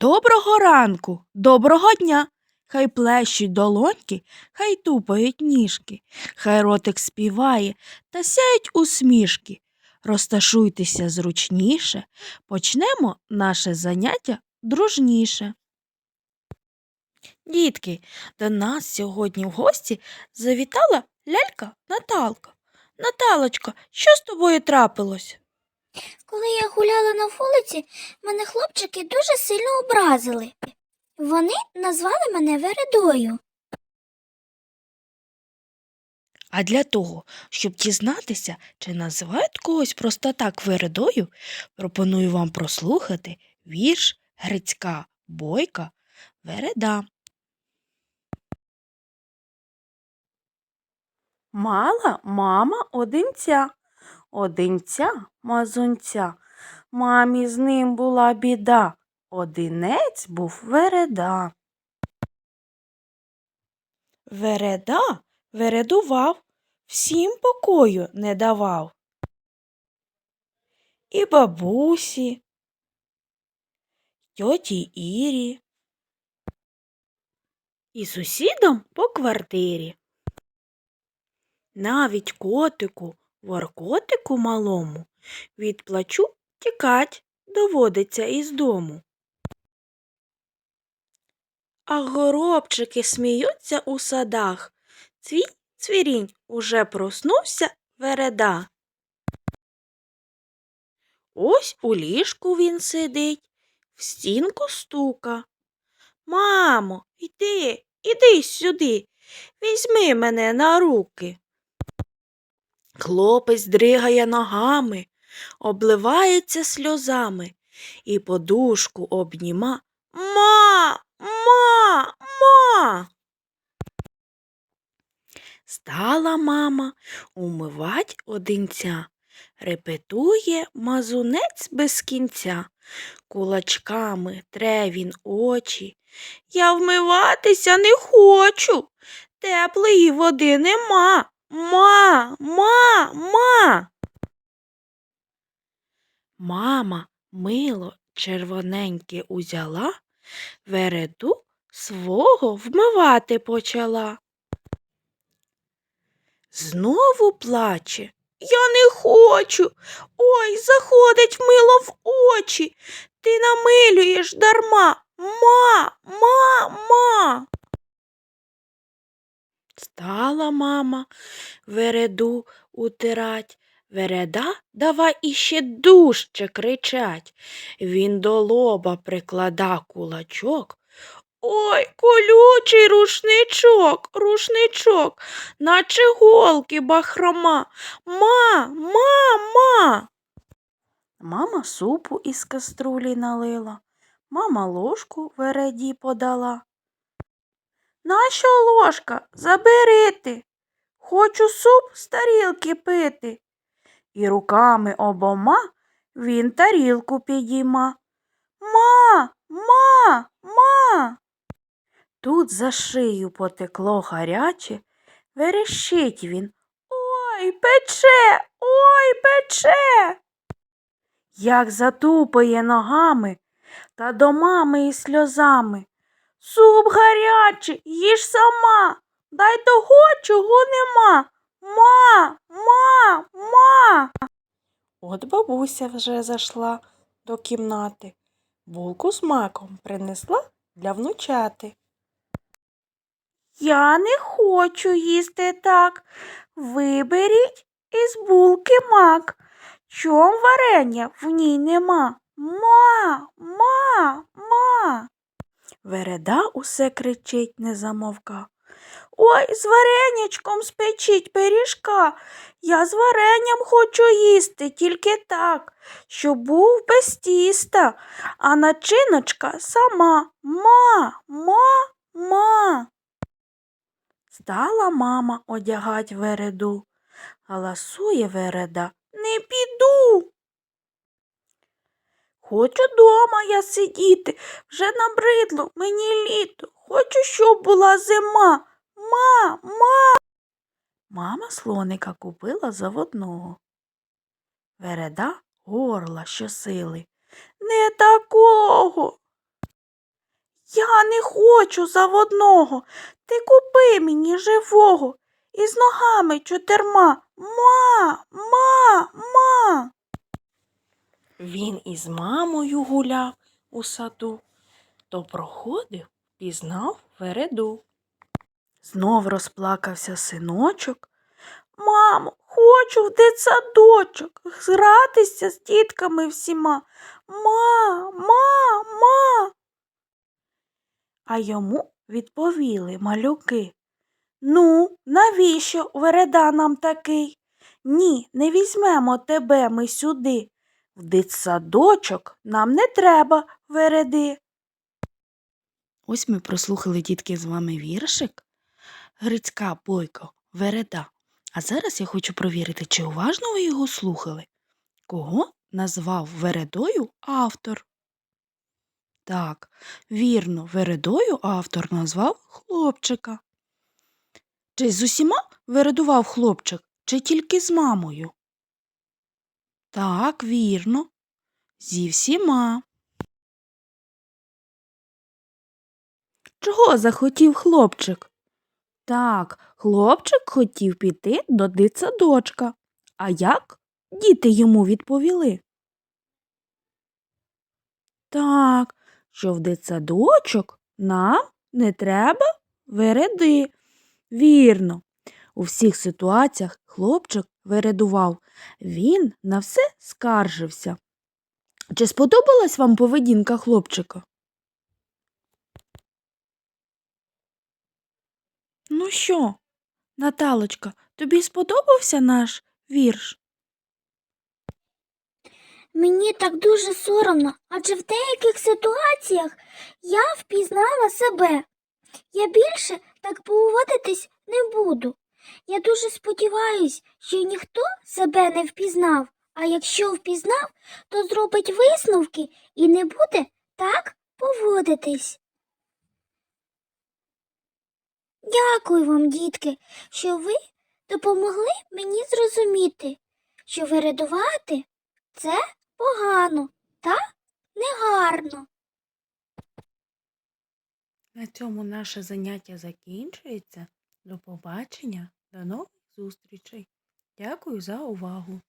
Доброго ранку, доброго дня. Хай плещуть долоньки, хай тупають ніжки, хай ротик співає та сяють усмішки. Розташуйтеся зручніше, почнемо наше заняття дружніше. Дітки, до нас сьогодні в гості завітала лялька Наталка. Наталочка, що з тобою трапилось? Коли я гуляла на вулиці, мене хлопчики дуже сильно образили. Вони назвали мене Вередою. А для того, щоб дізнатися, чи називають когось просто так вередою, пропоную вам прослухати вірш Грицька Бойка Вереда. Мала мама одинця, одинця мазунця. Мамі з ним була біда, одинець був вереда. Вереда вередував, всім покою не давав. І бабусі, тьоті Ірі, і сусідам по квартирі. Навіть котику, воркотику малому від плачу тікать доводиться із дому. А горобчики сміються у садах. Цвінь, цвірінь, уже проснувся вереда. Ось у ліжку він сидить, в стінку стука. Мамо, йди, іди сюди, візьми мене на руки. Хлопець дригає ногами, обливається сльозами і подушку обніма. Ма, ма, ма. Стала мама умивать одинця, репетує мазунець без кінця. Кулачками тре він очі. Я вмиватися не хочу. Теплої води нема. Ма, ма, ма. Мама мило червоненьке узяла, вереду свого вмивати почала. Знову плаче. Я не хочу. Ой, заходить мило в очі. Ти намилюєш дарма. Ма, ма, ма. Стала мама вереду утирать. Вереда давай іще дужче кричать. Він до лоба приклада кулачок. Ой, колючий рушничок, рушничок, наче голки бахрома. Ма, ма, ма. Мама супу із каструлі налила, мама ложку вереді подала. Нащо ложка? Забери ти. Хочу суп з тарілки пити. І руками обома він тарілку підійма. Ма, ма, ма. Тут за шию потекло гаряче, верещить він. Ой, пече, ой, пече. Як затупає ногами та до мами із сльозами. Суп гарячий, їж сама, дай того, чого нема. Ма, ма, ма. От бабуся вже зайшла до кімнати. Булку з маком принесла для внучати. Я не хочу їсти так. Виберіть із булки мак. Чом варення в ній нема? Ма, ма, ма. Вереда усе кричить, не замовка. Ой, з варенячком спечіть пиріжка. Я з варенням хочу їсти тільки так, щоб був без тіста, а начиночка сама. Ма, ма, ма. Стала мама одягать вереду. Галасує вереда. Не піду. Хочу дома я сидіти, вже набридло мені літо. Хочу, щоб була зима. Ма, ма. Мама слоника купила заводного. Вереда горла щосили. Не такого. Я не хочу заводного. Ти купи мені живого із ногами чотирма. Ма, ма, ма. Він із мамою гуляв у саду, то проходив, пізнав вереду. Знов розплакався синочок. Мамо, хочу в дитсадочок гратися з дітками всіма. Ма, ма, ма. А йому відповіли малюки. Ну, навіщо вереда нам такий? Ні, не візьмемо тебе ми сюди. В дитсадочок нам не треба вереди. Ось ми прослухали, дітки, з вами віршик. Грицька бойко, вереда. А зараз я хочу провірити, чи уважно ви його слухали. Кого назвав вередою автор? Так, вірно, вередою автор назвав хлопчика. Чи з усіма вередував хлопчик, чи тільки з мамою? Так, вірно, зі всіма. Чого захотів хлопчик? Так, хлопчик хотів піти до дитсадочка. А як діти йому відповіли? Так, що в дитсадочок нам не треба вереди. Вірно, у всіх ситуаціях хлопчик вередував. Він на все скаржився. Чи сподобалась вам поведінка хлопчика? Ну що, Наталочка, тобі сподобався наш вірш? Мені так дуже соромно, адже в деяких ситуаціях я впізнала себе. Я більше так поводитись не буду. Я дуже сподіваюсь, що ніхто себе не впізнав, а якщо впізнав, то зробить висновки і не буде так поводитись. Дякую вам, дітки, що ви допомогли мені зрозуміти, що вирядувати це погано та негарно. На цьому наше заняття закінчується. До побачення, до нових зустрічей. Дякую за увагу.